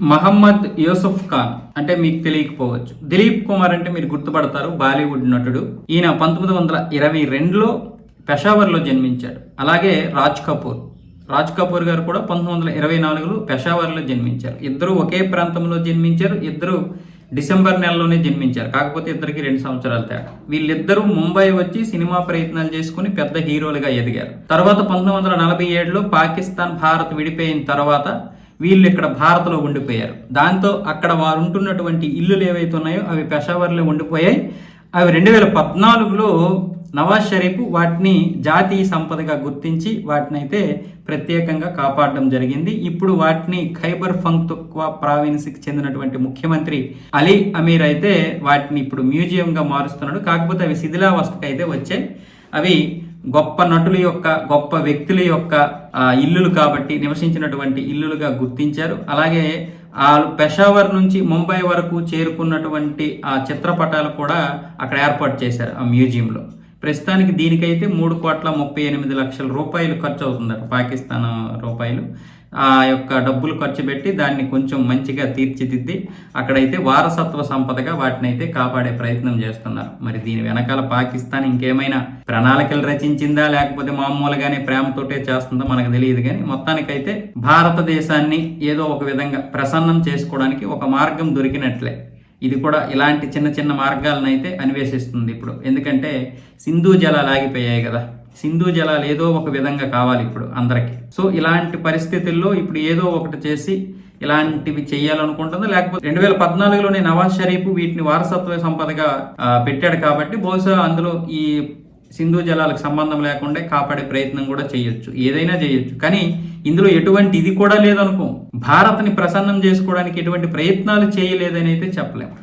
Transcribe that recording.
మహమ్మద్ యూసుఫ్ ఖాన్ అంటే మీకు తెలియకపోవచ్చు. దిలీప్ కుమార్ అంటే మీరు గుర్తుపడతారు బాలీవుడ్ నటుడు. ఈయన పంతొమ్మిది వందల ఇరవై రెండులో పెషావర్లో జన్మించాడు. అలాగే రాజ్ కపూర్. రాజ్ కపూర్ గారు కూడా పంతొమ్మిది వందల ఇరవై నాలుగులో పెషావర్లో జన్మించారు. ఇద్దరు ఒకే ప్రాంతంలో జన్మించారు ఇద్దరు డిసెంబర్ నెలలోనే జన్మించారు. కాకపోతే ఇద్దరికి రెండు సంవత్సరాల తేడా. వీళ్ళిద్దరూ ముంబై వచ్చి సినిమా ప్రయత్నాలు చేసుకుని పెద్ద హీరోలుగా ఎదిగారు. తర్వాత పంతొమ్మిది వందల నలభై ఏడులో పాకిస్తాన్ భారత్ విడిపోయిన తర్వాత వీళ్ళు ఇక్కడ భారత్లో ఉండిపోయారు. దాంతో అక్కడ వారు ఉంటున్నటువంటి ఇల్లులు ఏవైతే ఉన్నాయో అవి పెషావర్లో ఉండిపోయాయి. అవి రెండు వేల పద్నాలుగులో నవాజ్ షరీఫ్ వాటిని జాతీయ సంపదగా గుర్తించి వాటిని అయితే ప్రత్యేకంగా కాపాడడం జరిగింది. ఇప్పుడు వాటిని ఖైబర్ ఫంక్తుక్వా ప్రావిన్స్కి చెందినటువంటి ముఖ్యమంత్రి అలీ అమీర్ అయితే వాటిని ఇప్పుడు మ్యూజియంగా మారుస్తున్నాడు. కాకపోతే అవి శిథిలావస్థకు అయితే వచ్చాయి. అవి గొప్ప నటుల యొక్క గొప్ప వ్యక్తుల యొక్క ఇల్లులు కాబట్టి నివసించినటువంటి ఇల్లులుగా గుర్తించారు. అలాగే ఆ పెషావర్ నుంచి ముంబై వరకు చేరుకున్నటువంటి ఆ చిత్రపటాలు కూడా అక్కడ ఏర్పాటు చేశారు ఆ మ్యూజియంలో. ప్రస్తుతానికి దీనికైతే మూడు కోట్ల ముప్పై ఎనిమిది లక్షల రూపాయలు ఖర్చు అవుతుందట పాకిస్తాన్ రూపాయలు. ఆ యొక్క డబ్బులు ఖర్చు పెట్టి దాన్ని కొంచెం మంచిగా తీర్చిదిద్ది అక్కడైతే వారసత్వ సంపదగా వాటిని అయితే కాపాడే ప్రయత్నం చేస్తున్నారు. మరి దీని వెనకాల పాకిస్తాన్ ఇంకేమైనా ప్రణాళికలు రచించిందా? లేకపోతే మామూలుగానే ప్రేమతోటే చేస్తుందో? మనకు తెలియదు కానీ మొత్తానికైతే భారతదేశాన్ని ఏదో ఒక విధంగా ప్రసన్నం చేసుకోవడానికి ఒక మార్గం దొరికినట్లే. ఇది కూడా ఇలాంటి చిన్న చిన్న మార్గాలను అయితే అన్వేషిస్తుంది ఇప్పుడు. ఎందుకంటే సింధు జలాలు ఆగిపోయాయి కదా. సింధు జలాలు ఏదో ఒక విధంగా కావాలి ఇప్పుడు అందరికి. సో ఇలాంటి పరిస్థితుల్లో ఇప్పుడు ఏదో ఒకటి చేసి ఇలాంటివి చేయాలనుకుంటుందో? లేకపోతే రెండు వేల పద్నాలుగులోనే నవాజ్ షరీఫ్ వీటిని వారసత్వ సంపదగా పెట్టాడు కాబట్టి బహుశా అందులో ఈ సింధు జలాలకు సంబంధం లేకుండా కాపాడే ప్రయత్నం కూడా చేయొచ్చు. ఏదైనా చేయొచ్చు. కానీ ఇందులో ఎటువంటి ఇది కూడా లేదనుకో భారత్ని ప్రసన్నం చేసుకోవడానికి ఎటువంటి ప్రయత్నాలు చేయలేదని అయితే చెప్పలేము